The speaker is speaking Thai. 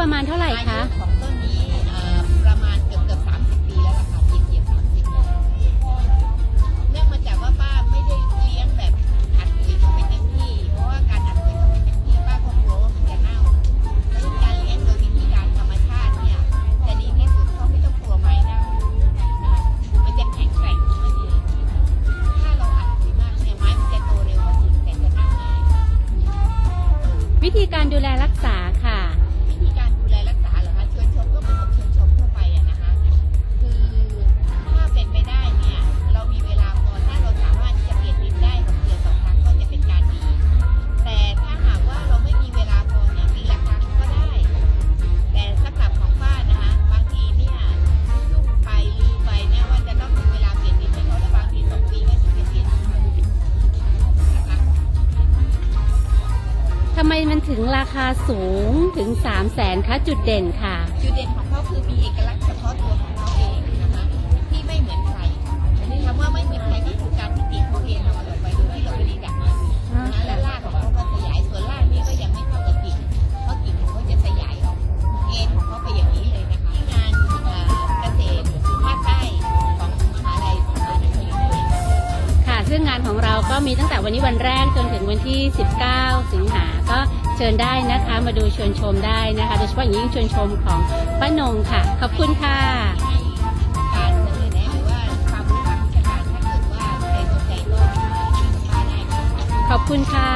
ประมาณเท่าไหร่คะ อายุของต้นนี้เอ่อประมาณเกือบเกือบสามสิบปีแล้วล่ะค่ะเหยียบเหยียบสามสิบแล้วเนื่องมาจากว่าป้าไม่ได้เลี้ยงแบบอัดปุ๋ยเข้าไปเต็มที่ เพราะว่าการอัดปุ๋ยเข้าไปเต็มที่ป้าก็กลัวว่ามันจะเน่าดังนั้นการเลี้ยงโดยวิธีการธรรมชาติเนี่ยจะดีที่สุดเพราะไม่ต้องกลัวไม้เน่ามันจะแข็งแกร่งของมันเองถ้าเราอัดปุ๋ยมากเนี่ยไม้มันจะโตเร็วก็จริงแต่จะเน่าง่าย วิธีการดูแลรักษา มมันถึงราคาสูงถึง 3 0 0แสนคะจุดเด่นค่ะ จุดเด่นของเขาคือมีเอกลักษณ์เฉพาะตัวของเขาเองนะคะที่ไม่เหมือนใครคำว่าไม่เหมือนใครก็คือการที่กิ่งเขาเองเอาลงไปโดยที่เราไม่ได้ดักมานะคะและรากของเขาก็ขยายส่วนรากนี่ก็ยังไม่เท่ากับกิ่งเพราะกิ่งของเขาจะขยายออกเอ็นของเขาไปอย่างนี้เลยนะคะงานเอ่อเกษตรภาคใต้ของมหาลัยสารนครินทร์ค่ะ ซึ่งงานของเราก็มีตั้งแต่วันนี้วันแรกจนถึงวันที่ 19 สิงหาก็เชิญได้นะคะ มาดูชวนชมได้นะคะ โดยเฉพาะอย่างยิ่งชวนชมของป้านงค่ะ ขอบคุณค่ะให้การเสนอแนะหรือว่าความรู้ทางวิชาการถ้าเกิดว่าใครสนใจก็มาที่ป้าได้ค่ะขอบคุณค่ะ